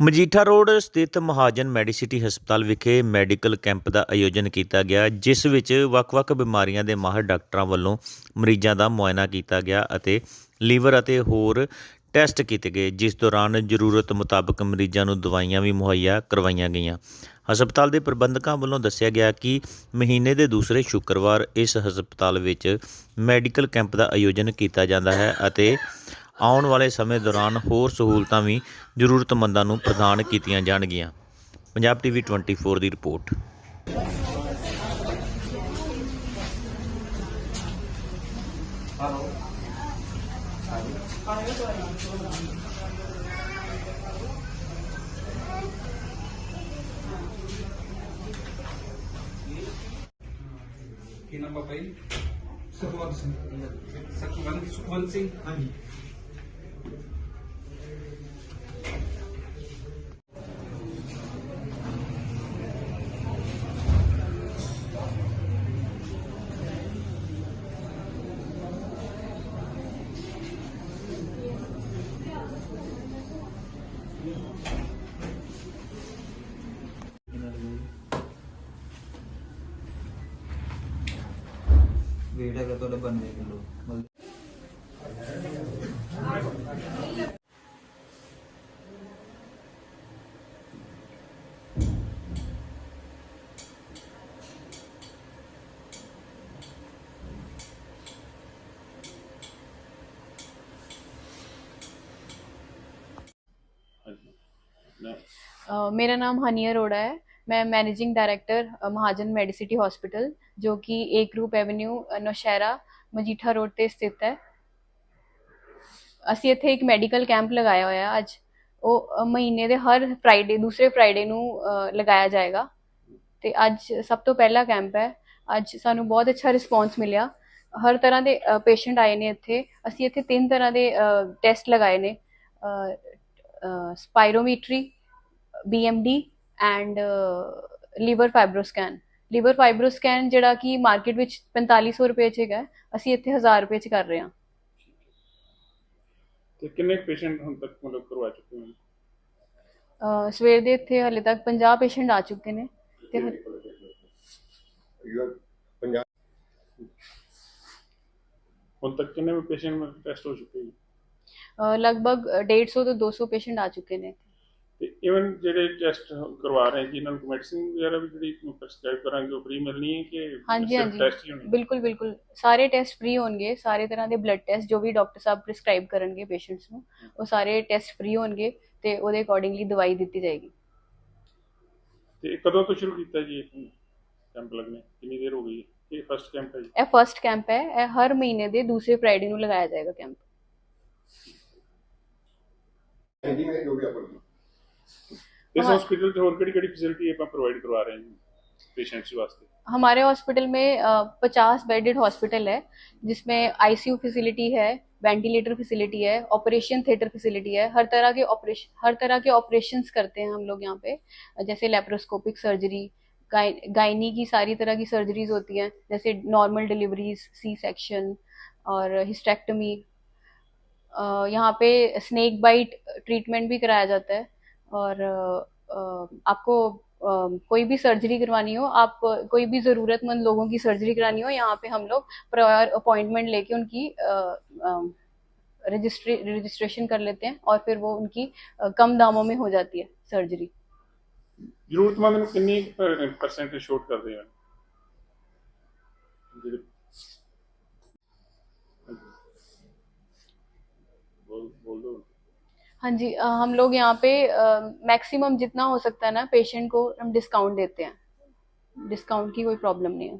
Majitha road ਸਥਿਤ Mahajan Medicity ਹਸਪਤਾਲ ਵਿਖੇ ਮੈਡੀਕਲ ਕੈਂਪ ਦਾ ਆਯੋਜਨ ਕੀਤਾ ਗਿਆ, ਜਿਸ ਵਿੱਚ ਵੱਖ-ਵੱਖ ਬਿਮਾਰੀਆਂ ਦੇ ਮਾਹਰ ਡਾਕਟਰਾਂ ਵੱਲੋਂ ਮਰੀਜ਼ਾਂ ਦਾ ਮੁਆਇਨਾ ਕੀਤਾ ਗਿਆ ਅਤੇ ਲੀਵਰ ਅਤੇ ਹੋਰ ਟੈਸਟ ਕੀਤੇ ਗਏ, ਜਿਸ ਦੌਰਾਨ ਜ਼ਰੂਰਤ ਮੁਤਾਬਕ ਮਰੀਜ਼ਾਂ ਨੂੰ ਦਵਾਈਆਂ ਵੀ ਮੁਹੱਈਆ ਕਰਵਾਈਆਂ ਗਈਆਂ। ਹਸਪਤਾਲ ਦੇ ਪ੍ਰਬੰਧਕਾਂ ਵੱਲੋਂ ਦੱਸਿਆ ਗਿਆ ਕਿ ਮਹੀਨੇ ਦੇ ਦੂਸਰੇ ਸ਼ੁੱਕਰਵਾਰ ਇਸ ਹਸਪਤਾਲ ਵਿੱਚ ਮੈਡੀਕਲ ਕੈਂਪ ਦਾ ਆਯੋਜਨ ਕੀਤਾ ਜਾਂਦਾ ਹੈ ਅਤੇ ਆਉਣ ਵਾਲੇ ਸਮੇਂ ਦੌਰਾਨ ਹੋਰ ਸਹੂਲਤਾਂ ਵੀ ਜ਼ਰੂਰਤਮੰਦਾਂ ਨੂੰ ਪ੍ਰਦਾਨ ਕੀਤੀਆਂ ਜਾਣਗੀਆਂ। ਪੰਜਾਬ ਟੀਵੀ 24 ਦੀ ਰਿਪੋਰਟ। ਕੀ ਨਾਮ ਬਾਬਾ ਜੀ? ਸੁਖਵੰਤ ਸਿੰਘ। ਸੁਖਵੰਤ ਸੁਖਵੰਤ ਸਿੰਘ ਹਾਂਜੀ। వీడియోతో బంద్ చేయకుండా मेरा नाम हनिया अरोड़ा है मैं मैनेजिंग डायरेक्टर अ, महाजन ਮੈਡੀਸਿਟੀ ਹਸਪੀਟਲ ਜੋ ਕਿ ਏ ਗਰੁੱਪ ਐਵਨਿਊ ਅ, ਨੌਸ਼ਹਿਰਾ ਮਜੀਠਾ ਰੋਡ ਤੇ ਸਥਿਤ ਹੈ ਅਸੀਂ ਇੱਥੇ ਇੱਕ ਮੈਡੀਕਲ ਕੈਂਪ ਲਗਾਇਆ ਹੋਇਆ ਅੱਜ ਉਹ ਅ, ਮਹੀਨੇ ਦੇ ਹਰ ਫਰਾਈਡੇ ਦੂਸਰੇ ਫਰਾਈਡੇ ਨੂੰ ਅ, ਲਗਾਇਆ ਜਾਏਗਾ ਤੇ ਅੱਜ ਸਭ ਤੋਂ ਪਹਿਲਾ ਕੈਂਪ ਹੈ ਅੱਜ ਸਾਨੂੰ ਬਹੁਤ ਅੱਛਾ ਰਿਸਪੌਂਸ ਮਿਲਿਆ ਹਰ ਤਰ੍ਹਾਂ ਦੇ ਪੇਸ਼ੈਂਟ ਆਏ ਨੇ ਇੱਥੇ ਅਸੀਂ ਇੱਥੇ ਤਿੰਨ ਤਰ੍ਹਾਂ ਦੇ ਟੈਸਟ ਲਗਾਏ ਨੇ ਸਪਾਇਰੋਮੀਟਰੀ BMD and liver fibroscan liver fibroscan ਜਿਹੜਾ ਕਿ ਮਾਰਕੀਟ ਵਿੱਚ 4500 ਰੁਪਏ ਚ ਹੈਗਾ ਅਸੀਂ ਇੱਥੇ 1000 ਰੁਪਏ ਚ ਕਰ ਰਹੇ ਹਾਂ। ਤੇ ਕਿੰਨੇ ਪੇਸ਼ੈਂਟ ਹੁਣ ਤੱਕ ਮਤਲਬ ਕਰਵਾ ਚੁੱਕੇ ਹੋ ਸਵੇਰ ਦੇ ਇੱਥੇ ਹਲੇ ਤੱਕ 50 ਪੇਸ਼ੈਂਟ ਆ ਚੁੱਕੇ ਨੇ ਤੇ ਹੁਣ ਤੱਕ ਕਿੰਨੇ ਪੇਸ਼ੈਂਟ ਟੈਸਟ ਹੋ ਚੁੱਕੇ ਅਹ ਲਗਭਗ 150 ਤੋਂ 200 ਪੇਸ਼ੈਂਟ ਆ ਚੁੱਕੇ ਨੇ ਤੇ ਇਵਨ ਜਿਹੜੇ ਟੈਸਟ ਕਰਵਾ ਰਹੇ ਜੀ ਇਹਨਾਂ ਨੂੰ ਮੈਡੀਸਿਨ ਵਗੈਰਾ ਵੀ ਜਿਹੜੀ ਪ੍ਰਸਕ੍ਰਾਈਬ ਕਰਾਂਗੇ ਉਹ ਫ੍ਰੀ ਮਿਲਣੀ ਹੈ ਕਿ ਹਾਂਜੀ ਹਾਂਜੀ। ਬਿਲਕੁਲ ਬਿਲਕੁਲ। ਸਾਰੇ ਟੈਸਟ ਫ੍ਰੀ ਹੋਣਗੇ ਸਾਰੇ ਤਰ੍ਹਾਂ ਦੇ ਬਲੱਡ ਟੈਸਟ ਜੋ ਵੀ ਡਾਕਟਰ ਸਾਹਿਬ ਪ੍ਰਸਕ੍ਰਾਈਬ ਕਰਨਗੇ ਪੇਸ਼ੈਂਟਸ ਨੂੰ ਉਹ ਸਾਰੇ ਟੈਸਟ ਫ੍ਰੀ ਹੋਣਗੇ ਤੇ ਉਹਦੇ ਅਕੋਰਡਿੰਗਲੀ ਦਵਾਈ ਦਿੱਤੀ ਜਾਏਗੀ। ਤੇ ਕਦੋਂ ਤੋਂ ਸ਼ੁਰੂ ਕੀਤਾ ਜੀ ਇਹ ਕੈਂਪ ਲੱਗਨੇ ਕਿੰਨੀ ਦੇਰ ਹੋ ਗਈ ਇਹ ਫਰਸਟ ਕੈਂਪ ਹੈ ਇਹ ਫਰਸਟ ਕੈਂਪ ਹੈ ਇਹ ਹਰ ਮਹੀਨੇ ਦੇ ਦੂਸਰੇ ਫਰਾਈਡੇ ਨੂੰ ਲਗਾਇਆ ਜਾਏਗਾ ਕੈਂਪ ਹਿੰਦੀ ਵਿੱਚ ਜੋ ਵੀ ਆਪਣੀ? इस हॉस्पिटल से होकर केड़ी फैसिलिटी आप प्रोवाइड करवा रहे हैं पेशेंट्स वास्ते। हमारे हॉस्पिटल में पचास बेडेड हॉस्पिटल है जिसमें आईसीयू फैसिलिटी है वेंटिलेटर फैसिलिटी है ऑपरेशन थिएटर फैसिलिटी है हर तरह के ऑपरेशन हर तरह के ऑपरेशंस करते हैं हम लोग यहाँ पे। जैसे लेप्रोस्कोपिक सर्जरी गाइनी की सारी तरह की सर्जरीज होती हैं जैसे नॉर्मल डिलीवरीज सी सेक्शन और हिस्टेक्टमी यहाँ पे स्नेक बाइट ट्रीटमेंट भी कराया जाता है। और अ, आपको अ, कोई भी सर्जरी करवानी हो आप अ, कोई भी ज़रूरतमंद लोगों की सर्जरी करानी हो यहाँ पे हम लोग प्रायर अपॉइंटमेंट लेके उनकी रजिस्ट्रे रजिस्ट्रेशन कर लेते हैं और फिर वो उनकी अ, कम दामों में हो जाती है सर्जरी ਜ਼ਰੂਰਤਮੰਦ ਨੂੰ ਕਿੰਨੀ ਪਰਸੈਂਟ ਛੋਟ ਕਰਦੇ ਹੋ ਜਿਹੜੇ हाँ जी अ, हम लोग यहाँ पे मैक्सिमम जितना हो सकता है ना पेशेंट को हम डिस्काउंट देते हैं डिस्काउंट की कोई प्रॉब्लम नहीं है